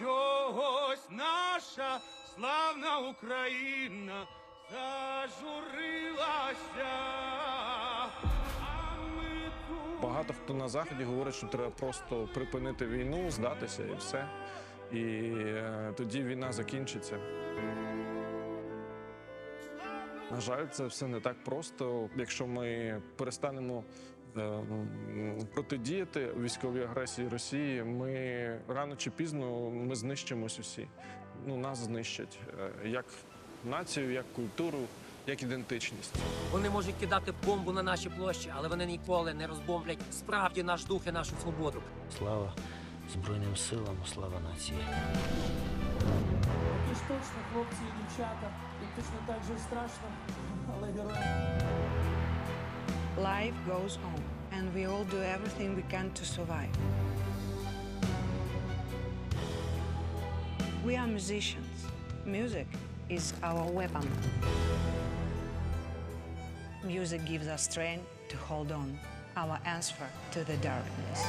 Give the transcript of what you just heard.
чогось наша славна Україна зажурилася. Багато хто на заході говорить, що треба просто припинити війну, здатися і все. І е, тоді війна закінчиться. На жаль, це все не так просто. Якщо ми перестанемо протидіяти військовій агресії Росії, ми рано чи пізно ми знищимось усі. Ну, нас знищать е, як націю, як культуру, як ідентичність. Вони можуть кидати бомбу на наші площі, але вони ніколи не розбомблять справді наш дух і нашу свободу. Слава Збройним силам, слава нації. Такі ж точно хлопці і дівчата, і точно так же страшно, але. Life goes on, and we all do everything we can to survive. We are musicians. Music is our weapon. Music gives us strength to hold on, our answer to the darkness.